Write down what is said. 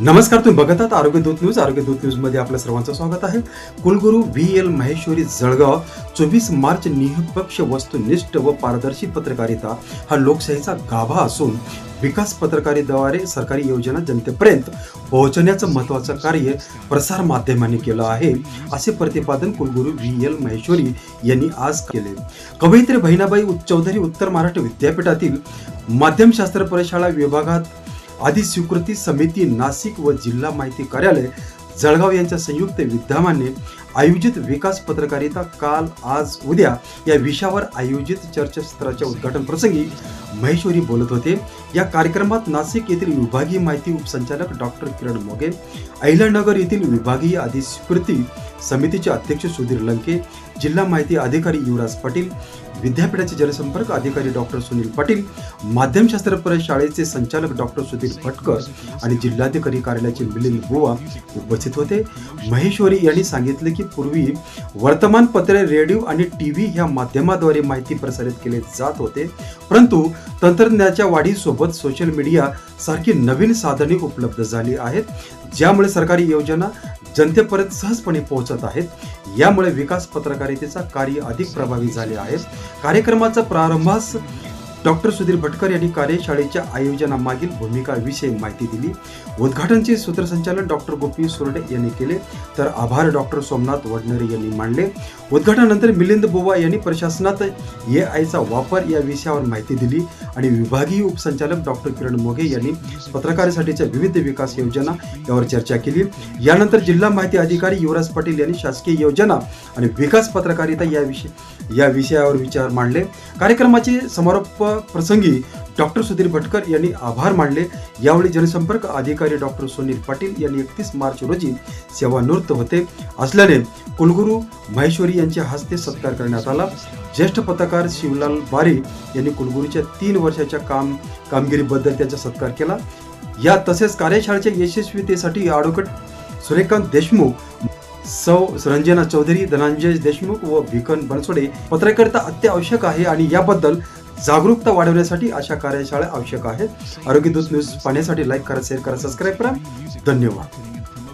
नमस्कार तुम्ही बघत आहात आरोग्य दूत न्यूज. आरोग्य दूत न्यूजमध्ये आपल्या सर्वांचं स्वागत आहे. कुलगुरू व्ही एल महेश्वरी जळगाव चोवीस मार्च निष्पक्ष वस्तुनिष्ठ व पारदर्शी पत्रकारिता हा लोकशाहीचा गाभा असून विकास पत्रकारिद्वारे सरकारी योजना जनतेपर्यंत पोहोचण्याचं महत्त्वाचं कार्य प्रसार माध्यमांनी केलं आहे असे प्रतिपादन कुलगुरू व्ही एल महेश्वरी यांनी आज केले. कवयित्री बहिणाबाई चौधरी उत्तर महाराष्ट्र विद्यापीठातील माध्यमशास्त्र प्रयोगशाळा विभागात आदी स्वीकृती समिती नाशिक व जिल्हा माहिती कार्यालय जळगाव यांच्या संयुक्त विद्यमाने आयोजित विकास पत्रकारिता काल आज उद्या या विषयावर आयोजित चर्चासत्राच्या उद्घाटन प्रसंगी महेश्वरी बोलत होते. या कार्यक्रमात नाशिक येथील विभागीय माहिती उपसंचालक डॉक्टर किरण मोगे अहिल्यानगर येथील विभागीय आदी समितीचे अध्यक्ष सुधीर लंके जिल्हा माहिती अधिकारी युवराज पाटील विद्यापीठाचे जनसंपर्क अधिकारी डॉक्टर सुनील पाटील माध्यमशास्त्र प्रयोगशाळेचे संचालक डॉक्टर सुधीर भटकर आणि जिल्हाधिकारी कार्यालयाचे मिलिंद बुवा उपस्थित होते. महेश्वरी यांनी सांगितले की पूर्वी वर्तमानपत्रे रेडिओ आणि टी व्ही ह्या माध्यमाद्वारे माहिती प्रसारित केले जात होते. परंतु तंत्रज्ञानाच्या वाढीसोबत सोशल मीडिया सारखी नवीन साधने उपलब्ध झाली आहेत ज्यामुळे सरकारी योजना जनतेपर्यंत सहजपणे पोहोचत आहेत. यामुळे विकास पत्रकारितेचा कार्य अधिक प्रभावी झाले आहे कार्यक्रमाचा प्रारंभास डॉक्टर सुधीर भटकर यांनी कार्यशाळेच्या आयोजनामागील भूमिकाविषयी माहिती दिली. उद्घाटनचे सूत्रसंचालन डॉक्टर गोपी सुरडे यांनी केले. तर आभार डॉक्टर सोमनाथ वडनेरे यांनी मांडले उद्घाटनानंतर मिलिंद बुवा यांनी प्रशासनात ए आयचा वापर या विषयावर माहिती दिली. आणि विभागीय उपसंचालक डॉक्टर किरण मोघे यांनी पत्रकारासाठीच्या विविध विकास योजना यावर चर्चा केली. यानंतर जिल्हा माहिती अधिकारी युवराज पाटील यांनी शासकीय योजना आणि विकास पत्रकारिता या विषय या विषयावर विचार मांडले. कार्यक्रमाचे समारोप प्रसंगी डॉक्टर सुधीर भटकर यांनी आभार मानले. यावेळी जनसंपर्क अधिकारी डॉक्टर सुनील पाटील यांनी एकतीस मार्च रोजी सेवानिवृत्त होते. असल्याने कुलगुरू महेश्वरी यांच्या हस्ते सत्कार करण्यात आला. ज्येष्ठ पत्रकार शिवलाल बारे यांनी कुलगुरूच्या तीन वर्षाच्या काम कामगिरीबद्दल त्यांचा सत्कार केला. या तसेच कार्यशाळेच्या यशस्वीतेसाठी ॲडव्होकेट सूर्यकांत देशमुख सौ रंजना चौधरी धनंजय देशमुख व भिकन बनसोडे पत्रकारिता अत्यावश्यक आहे आणि याबद्दल जागरूकता वाढवण्यासाठी अशा कार्यशाळा आवश्यक आहेत. आरोग्य न्यूज पाहण्यासाठी लाईक करा शेअर करा सबस्क्राईब करा. धन्यवाद.